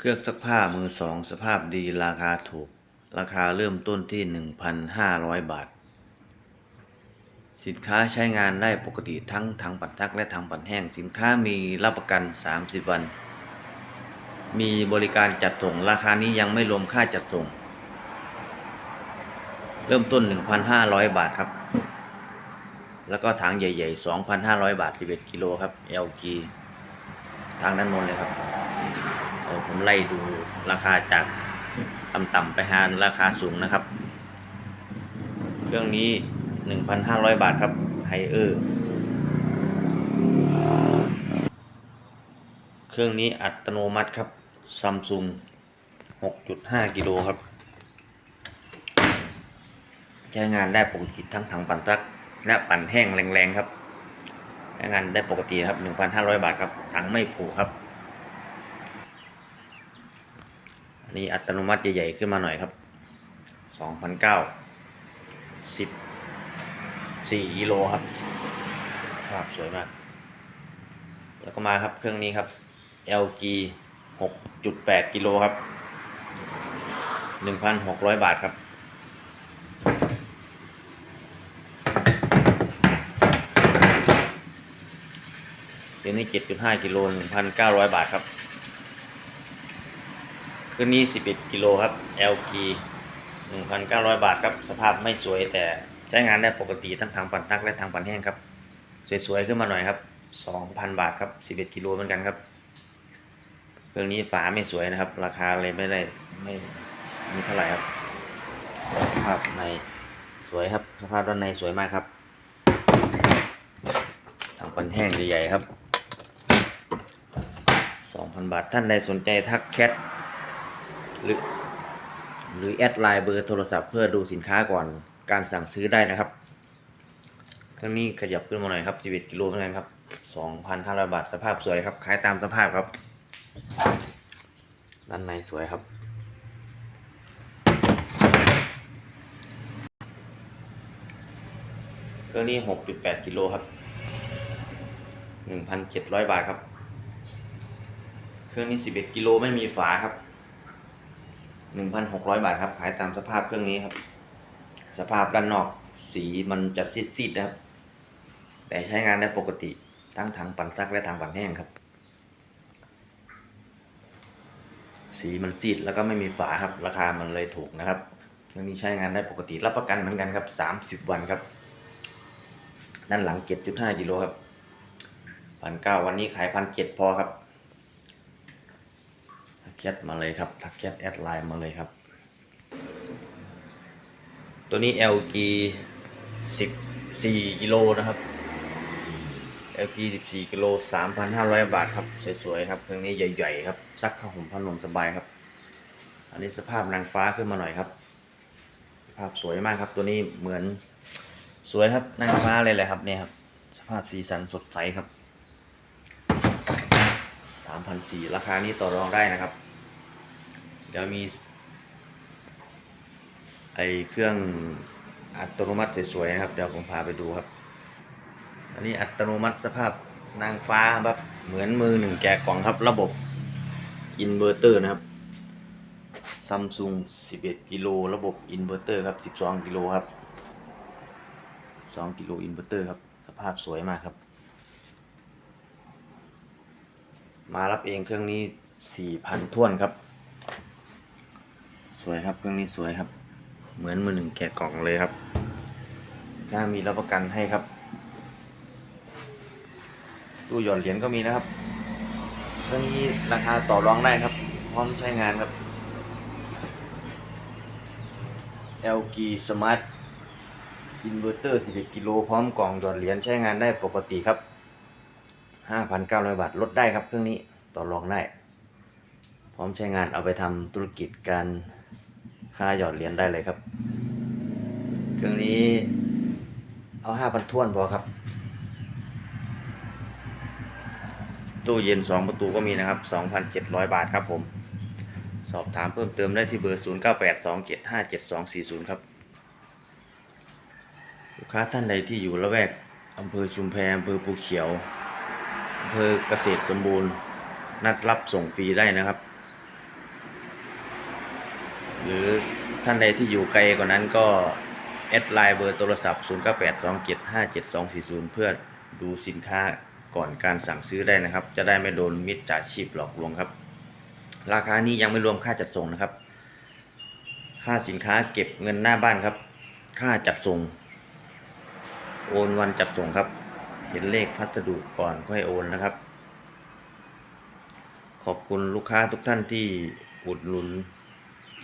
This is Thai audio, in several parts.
เครื่องซักผ้ามือสองสภาพดีราคาถูก ราคาเริ่มต้นที่ 1,500 บาท สินค้าใช้งานได้ปกติทั้งถังปั่นทักและถังปั่นแห้ง สินค้ามีรับประกัน 30 วัน มีบริการจัดส่ง ราคานี้ยังไม่รวมค่าจัดส่ง เริ่มต้น 1,500 บาทครับ แล้วก็ถังใหญ่ ๆ 2,500 บาท 11 กิโลครับ LG ทางด้านบนเลยครับ ผมไล่ดูราคาจากต่ำๆไปหาราคาสูงนะครับ เครื่องนี้ 1,500 บาทครับไฮเออร์เครื่องนี้อัตโนมัติครับซัมซุง6.5 กิโลครับ ใช้งานได้ปกติทั้งถังปั่นตัก และปั่นแห้งแรงๆครับ ใช้งานได้ปกติครับ 1,500 บาทครับ ถังไม่ผูกครับ อันนี้อัตโนมัติใหญ่ๆขึ้นมาหน่อยครับ2,009 10 4กิโลครับภาพสวยมาก แล้วก็มาครับเครื่องนี้ครับ LG 6.8 กิโลครับ 1,600 บาทครับ เดี๋ยวนี้ 7.5 กิโล 1,900 บาทครับ คืนนี้ 11 กิโลครับ LG 1,900 บาทครับ สภาพไม่สวยแต่ใช้งานได้ปกติทั้งทางปั่นตักและทางปั่นแห้งครับ สวยๆ ขึ้นมาหน่อยครับ 2,000 บาทครับ 11 กิโลเหมือนกันครับ เครื่องนี้ฝาไม่สวยนะครับ ราคาเลยไม่ได้ไม่มีเท่าไหร่ครับ สภาพในสวยครับ สภาพด้านในสวยมากครับ ทางปั่นแห้งใหญ่ๆครับ 2,000 บาทท่านใดสนใจทักแชท หรือ หรือแอดไลน์เบอร์โทรศัพท์เพื่อดูสินค้าก่อนการสั่งซื้อได้นะครับเครื่องนี้ขยับขึ้นมาหน่อยครับ 11 กิโลเหมือนกันครับ 2,500 บาท สภาพสวยครับ ขายตามสภาพครับ ด้านในสวยครับ เครื่องนี้ 6.8 กิโลครับ 1,700 บาทครับ เครื่องนี้ 11 กิโลไม่มีฝาครับ 1,600 บาทครับ ขายตามสภาพเครื่องนี้ครับ สภาพด้านนอกสีมันจะซีดๆนะครับ แต่ใช้งานได้ปกติทั้งถังปั่นซักและถังปั่นแห้งครับ สีมันซีดแล้วก็ไม่มีฝาครับ ราคามันเลยถูกนะครับเครื่องนี้ใช้งานได้ปกติรับประกันเหมือนกันครับ 30 วันครับ ด้านหลัง 7.5กิโลครับพันเก้าวันนี้ขายพันเจ็ดพอครับ แชทมาเลยครับทักแชทแอดไลน์มาเลยครับ ตัวนี้ LG 14กิโลนะครับ LG 14กิโล3,500 บาทครับ สวยๆครับเครื่องนี้ใหญ่ๆครับซักผ้าห่มผ้านมสบายครับ อันนี้สภาพนางฟ้าขึ้นมาหน่อยครับ ภาพสวยมากครับ ตัวนี้เหมือนสวยครับนางฟ้าเลยแหละครับเนี่ยครับ สภาพสีสันสดใสครับ3,400ราคานี้ต่อรองได้นะครับ เดี๋ยวมีไอเครื่องอัตโนมัติสวยๆนะครับ เดี๋ยวผมพาไปดูครับ อันนี้อัตโนมัติสภาพนางฟ้าครับ เหมือนมือหนึ่งแกะกล่องครับ ระบบอินเวอร์เตอร์นะครับซัมซุง11 กิโล ระบบอินเวอร์เตอร์ครับ 12 กิโลครับ 2 กิโลอินเวอร์เตอร์ครับ สภาพสวยมากครับ มารับเองเครื่องนี้ 4,000ท้วนครับ วยครับเครื่องนี้สวยครับ เหมือนมือหนึ่งแกะกล่องเลยครับถ้ามีรับประกันให้ครับตู้หยอดเหรียญก็มีนะครับเครื่องนี้ราคาต่อรองได้ครับ พร้อมใช้งานครับ LG Smart Inverter 11กิโลพร้อมกล่องหยอดเหรียญใช้งานได้ปกติครับ 5,900 บาทลดได้ครับเครื่องนี้ต่อรองได้ พร้อมใช้งานเอาไปทำธุรกิจการ ค่าหยอดเหรียญได้เลยครับ เครื่องนี้เอา5,000ท้วนพอครับ ตู้เย็น2ประตูก็มีนะครับ2,700บาทครับผม สอบถามเพิ่มเติมได้ที่เบอร์0982757240ครับลูกค้าท่านใดที่อยู่ละแวกอำเภอชุมแพอำเภอภูเขียวอำเภอเกษตรสมบูรณ์ นัดรับส่งฟรีได้นะครับ หรือท่านใดที่อยู่ไกลกว่านั้นก็ แอดไลน์เบอร์โทรศัพท์ 0 9 8 2 7 5 7 2 4 0 เพื่อดูสินค้าก่อนการสั่งซื้อได้นะครับ จะได้ไม่โดนมิจฉาชีพหลอกลวงครับ ราคานี้ยังไม่รวมค่าจัดส่งนะครับ ค่าสินค้าเก็บเงินหน้าบ้านครับ ค่าจัดส่ง โอนวันจัดส่งครับ เห็นเลขพัสดุก่อนค่อยโอนนะครับ ขอบคุณลูกค้าทุกท่านที่อุดหนุน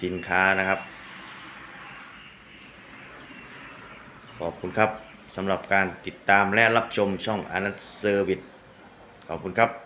สินค้านะครับ ขอบคุณครับสำหรับการติดตามและรับชมช่องอนัทเซอร์วิสขอบคุณครับ